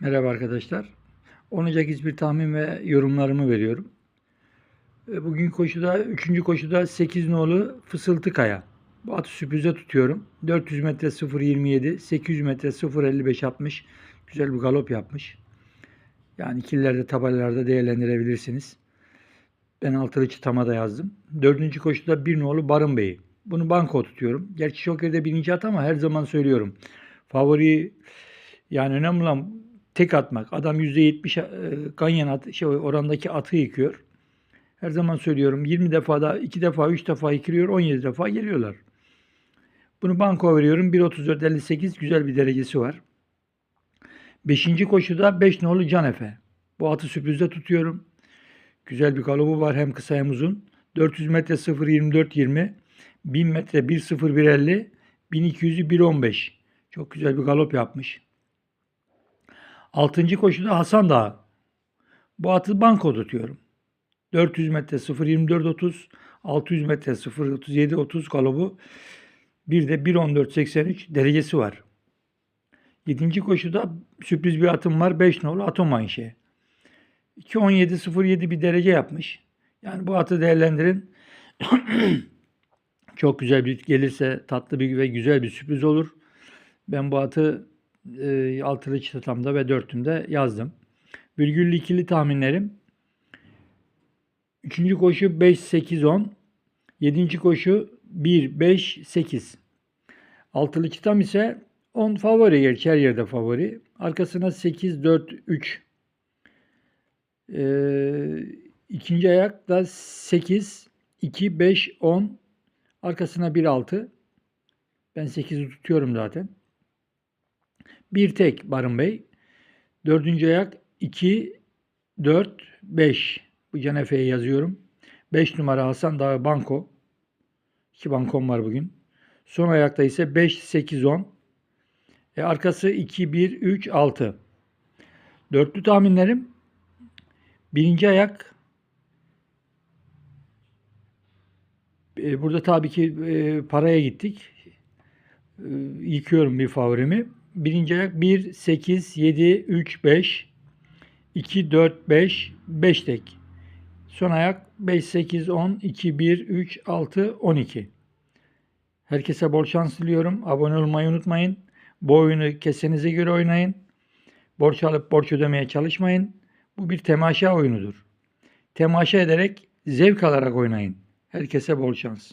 Merhaba arkadaşlar. 10 Ocak İzmir tahmin ve yorumlarımı veriyorum. E, Bugün koşuda, 3. koşuda 8 nolu Fısıltı Kaya. Bu atı sürprize tutuyorum. 400 metre 0.27, 800 metre 0.55 yapmış. Güzel bir galop yapmış. Yani ikililerde tabelalarda değerlendirebilirsiniz. Ben altılı çıtama da yazdım. Dördüncü koşuda bir nolu Barın Bey'i. Bunu banko tutuyorum. Gerçi Şoker'de birinci at ama her zaman söylüyorum. Favori yani önemli olan tek atmak. Adam %70 e, ganyan at, şey, orandaki atı yıkıyor. Her zaman söylüyorum 20 defa da 2 defa 3 defa yıkılıyor 17 defa geliyorlar. Bunu banko veriyorum. 1.34.58 güzel bir derecesi var. Beşinci koşuda 5 nolu Can Efe. Bu atı sürprizde tutuyorum. Güzel bir galobu var hem kısa hem uzun. 400 metre 0.24.20, 1000 metre 1.01.50, 1200'ü 1.15. Çok güzel bir galop yapmış. Altıncı koşuda Hasan Dağı. Bu atı banko tutuyorum. 400 metre 0.24.30, 600 metre 0.37.30 galobu. Bir de 1.14.83 derecesi var. Yedinci koşuda sürpriz bir atım var. 5 nolu Atom Ayşe. 2.17.07 bir derece yapmış. Yani bu atı değerlendirin. Çok güzel bir gelirse tatlı bir ve güzel bir sürpriz olur. Ben bu atı e, altılı çıtamda ve dörtümde yazdım. Virgüllü ikili tahminlerim. Üçüncü koşu 5, 8, 10. Yedinci koşu 1, 5, 8. Altılı çıtam ise 10 favori gerçi her yerde favori. Arkasına 8, 4, 3. Ee, ikinci ayak da 8, 2, 5, 10. Arkasına 1, 6. Ben 8'i tutuyorum zaten. Bir tek Barın Bey. Dördüncü ayak 2, 4, 5. Bu Canefe'ye yazıyorum. 5 numara Hasan Dağı Banko. 2 bankom var bugün. Son ayakta ise 5, 8, 10. E, arkası 2, 1, 3, 6. Dörtlü tahminlerim. Birinci ayak. E, burada tabii ki e, paraya gittik. E, yıkıyorum bir favorimi. Birinci ayak 1, 8, 7, 3, 5, 2, 4, 5, 5 tek. Son ayak 5, 8, 10, 2, 1, 3, 6, 12. Herkese bol şans diliyorum. Abone olmayı unutmayın. Bu oyunu kesenize göre oynayın. Borç alıp borç ödemeye çalışmayın. Bu bir temaşa oyunudur. Temaşa ederek, zevk alarak oynayın. Herkese bol şans.